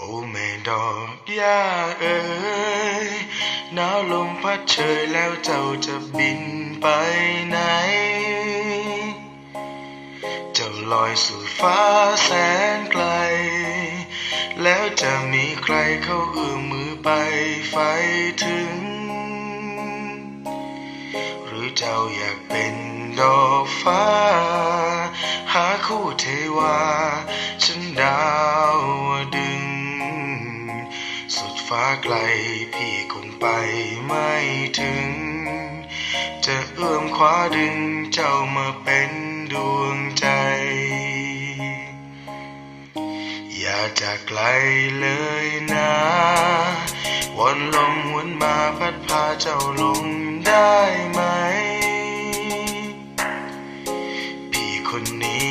โอ้แม่ดอกหญ้าเอ๋ยหนาวลมพัดเชยแล้วเจ้าจะบินไปไหน เจ้าลอยสู่ฟ้าแสนไกล แล้วจะมีใครเข้าเอื้อมมือไปไฟถึง หรือเจ้าอยากเป็นดอกฟ้า หาคู่เทวาฉันดา สุดฟ้าไกลพี่คงไปไม่ถึง จะเอื้อมคว้าดึงเจ้ามาเป็นดวงใจ อย่าจากไกลเลยนะวนลมวนมาพัดพาเจ้าลงได้ไหม พี่คนนี้